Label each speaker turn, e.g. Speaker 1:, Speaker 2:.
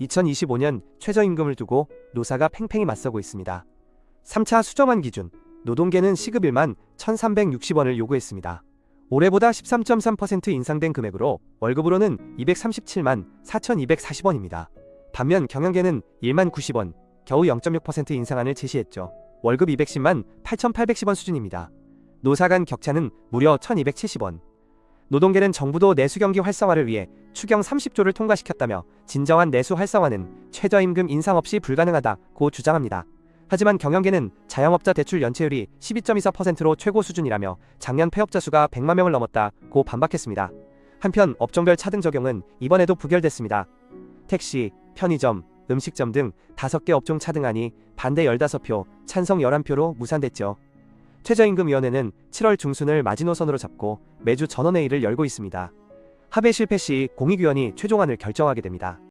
Speaker 1: 2025년 최저임금을 두고 노사가 팽팽히 맞서고 있습니다. 3차 수정안 기준 노동계는 시급 1만 1,360원을 요구했습니다. 올해보다 13.3% 인상된 금액으로 월급으로는 237만 4,240원입니다. 반면 경영계는 1만 90원, 겨우 0.6% 인상안을 제시했죠. 월급 210만 8,810원 수준입니다. 노사 간 격차는 무려 1,270원. 노동계는 정부도 내수 경기 활성화를 위해 추경 30조를 통과시켰다며 진정한 내수 활성화는 최저임금 인상 없이 불가능하다고 주장합니다. 하지만 경영계는 자영업자 대출 연체율이 12.24%로 최고 수준이라며 작년 폐업자 수가 100만 명을 넘었다고 반박했습니다. 한편 업종별 차등 적용은 이번에도 부결됐습니다. 택시, 편의점, 음식점 등 5개 업종 차등안이 반대 15표, 찬성 11표로 무산됐죠. 최저임금위원회는 7월 중순을 마지노선으로 잡고 매주 전원회의를 열고 있습니다. 합의 실패 시 공익위원이 최종안을 결정하게 됩니다.